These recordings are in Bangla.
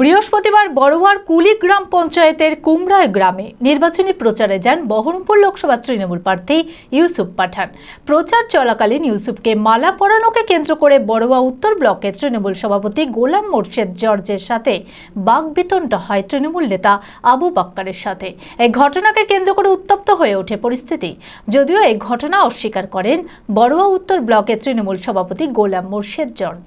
বৃহস্পতিবার বড়োয়ার কুলি গ্রাম পঞ্চায়েতের কুমড়ায় গ্রামে নির্বাচনী প্রচারে যান বহরমপুর লোকসভা তৃণমূল প্রার্থী ইউসুফ পাঠান। প্রচার চলাকালীন ইউসুফকে মালা পরানোকে কেন্দ্র করে বড়োয়া উত্তর ব্লকের তৃণমূল সভাপতি গোলাম মোর্শেদ জর্জের সাথে বাগবিতণ্ডা হয় তৃণমূল নেতা আবু বাক্কারের সাথে। এই ঘটনাকে কেন্দ্র করে উত্তপ্ত হয়ে ওঠে পরিস্থিতি। যদিও এই ঘটনা অস্বীকার করেন বড়োয়া উত্তর ব্লকের তৃণমূল সভাপতি গোলাম মোর্শেদ জর্জ।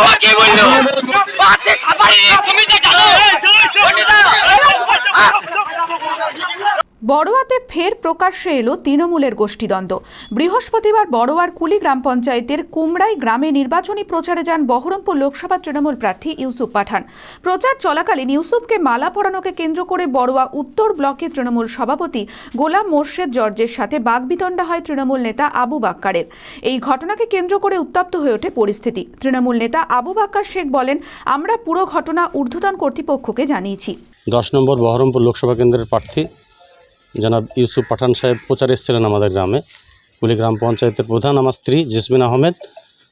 ও কি বলল তুমি তো জানো পন্ডিতা, হ্যাঁ? বড়োয়াতে ফের প্রকাশ্যে এলো তৃণমূলের গোষ্ঠীদ্বন্দ্ব। বৃহস্পতিবার বড়োয়ার কুলি গ্রাম পঞ্চায়েতের কুমড়াই গ্রামে নির্বাচনী প্রচারে যান বহরমপুর লোকসভা তৃণমূল প্রার্থী ইউসুফ পাঠান। প্রচার চলাকালীন ইউসুফকে মালা পরানোকে কেন্দ্র করে বড়োয়া উত্তর ব্লকে তৃণমূল সভাপতি গোলাম মোর্শেদ জর্জের সাথে বাগবিতণ্ডা হয় তৃণমূল নেতা আবু বাক্কারের। এই ঘটনাকে কেন্দ্র করে উত্তপ্ত হয়ে ওঠে পরিস্থিতি। তৃণমূল নেতা আবু বাক্কার শেখ বলেন, আমরা পুরো ঘটনা ঊর্ধ্বতন কর্তৃপক্ষকে জানিয়েছি। দশ নম্বর বহরমপুর লোকসভা কেন্দ্রের প্রার্থী জনাব ইউসুফ পাঠান সাহেব প্রচার এসেছিলেন আমাদের গ্রামে। কুলি গ্রাম পঞ্চায়েতের প্রধান আমার স্ত্রী জেসমিন আহমেদ।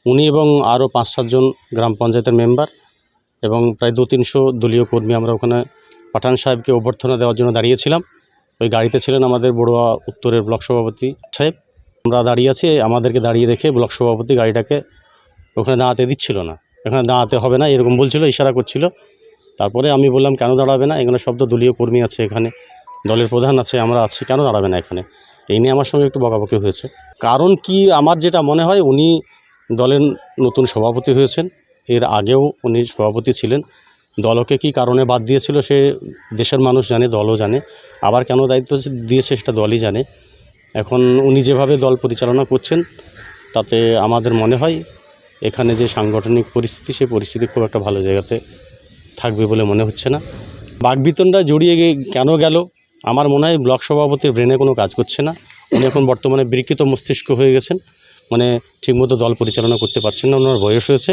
উনি এবং আরও পাঁচ সাতজন গ্রাম পঞ্চায়েতের মেম্বার এবং প্রায় দু তিনশো দলীয় কর্মী আমরা ওখানে পাঠান সাহেবকে অভ্যর্থনা দেওয়ার জন্য দাঁড়িয়েছিলাম। ওই গাড়িতে ছিলেন আমাদের বড়ুয়া উত্তরের ব্লক সভাপতি সাহেব। আমরা দাঁড়িয়ে আছি, আমাদেরকে দাঁড়িয়ে দেখে ব্লক সভাপতি গাড়িটাকে ওখানে দাঁড়াতে দিচ্ছিল না। এখানে দাঁড়াতে হবে না, এরকম বলছিল, ইশারা করছিল। তারপরে আমি বললাম, কেন দাঁড়াবে না? এখানে সব তো দলীয় কর্মী আছে এখানে। দলের প্রধান আছে, আমরা আছি, কেন দাঁড়াবে না এখানে? এই নিয়ে আমার সঙ্গে একটু বকাবকি হয়েছে। কারণ কি আমার যেটা মনে হয়, উনি দলের নতুন সভাপতি হয়েছেন, এর আগেও উনি সভাপতি ছিলেন। দলকে কি কারণে বাদ দিয়েছিল সে দেশের মানুষ জানে, দলও জানে, আবার কেন দায়িত্ব দিয়েছে সেটা দলই জানে। এখন উনি যেভাবে দল পরিচালনা করছেন, তাতে আমাদের মনে হয় এখানে যে সাংগঠনিক পরিস্থিতি সেই পরিস্থিতি খুব একটা ভালো জায়গাতে থাকবে বলে মনে হচ্ছে না। বাগবিতণ্ডা জড়িয়ে কেন গেল? আমার মনে হয় ব্লক সভাপতির ব্রেনে কোনো কাজ করছে না। উনি এখন বর্তমানে বিকৃত মস্তিষ্ক হয়ে গেছেন। মানে ঠিকমতো দল পরিচালনা করতে পারছেন না ওনার বয়স হয়েছে।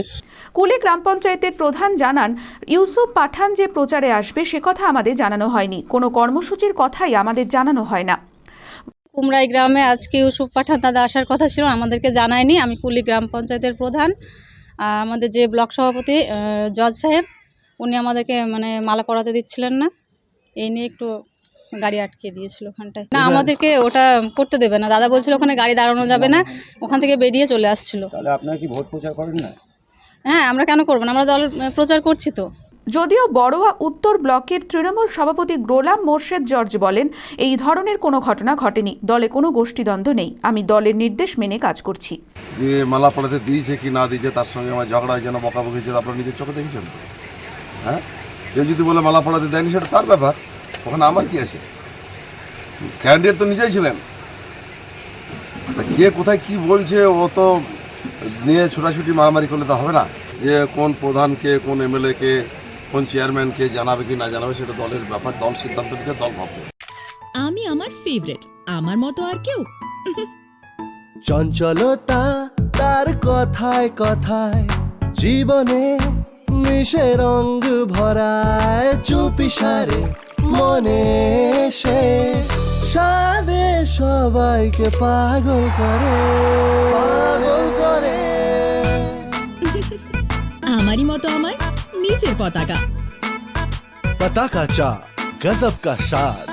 কুলে গ্রাম পঞ্চায়েতের প্রধান জানান ইউসুফ পাঠান যে প্রচারে আসবে সে কথা আমাদের জানানো হয়নি। কোনো কর্মসূচির কথাই আমাদের জানানো হয় না। কুমড়াই গ্রামে আজকে ইউসুফ পাঠান দাদা আসার কথা ছিল আমাদেরকে জানায়নি। আমি কুলি গ্রাম পঞ্চায়েতের প্রধান। আমাদের যে ব্লক সভাপতি জজ সাহেব উনি আমাদেরকে মানে মালা পরাতে দিচ্ছিলেন না। এই নিয়ে একটু গাড়ি আটকে দিয়েছিল ওখানটায়। না আমাদেরকে ওটা করতে দেবে না। দাদা বলছিল ওখানে গাড়ি দাঁড়ানো যাবে না ওখান থেকে বেরিয়ে চলে আসছিল। তাহলে আপনারা কি ভোট প্রচার করেন না? হ্যাঁ আমরা কেন করব না? আমরা দল প্রচার করছি তো। যদিও বড়োয়া উত্তর ব্লকের তৃণমূল সভাপতি গোলাম মোর্শেদ জর্জ বলেন এই ধরনের কোনো ঘটনা ঘটেনি। দলে কোনো গোষ্ঠীদ্বন্দ্ব নেই। আমি দলের নির্দেশ মেনে কাজ করছি। যে মালা পড়াতে দিয়েছে কি না দিয়েছে তার সঙ্গে আমার ঝগড়া হয়েছে না বকাবকি হয়েছে আপনারা নিজের চোখে দেখেছেন হ্যাঁ? কেউ যদি বলে মালা পড়াতে দেয়নি সেটা তার ব্যাপার। ওখানে আমার কি আছে? ক্যান্ডিডেট তো নিজেই ছিলেন। তা কে কোথায় কি বলছে ও তো নিয়ে ছোটাছুটি মারামারি করলে তো হবে না। যে কোন প্রধানকে কোন এমএলএ কে কোন চেয়ারম্যানকে জানাবে কি না জানাবে সেটা দলের ব্যাপার দল সিদ্ধান্ত নিচ্ছে দল ভাববে। আমি আমার ফেভারিট আমার মতো আর কেউ। চঞ্চলতা তার কথায় কথায় জীবনে মিশে রঙ ভরায় চুপি সারে। মনে এসে সাদে সবাইকে পাগল করে। পাগল করে। আমারই মতো আমার নিজের পতাকা। পতাকা চা গজব কা স্বাদ।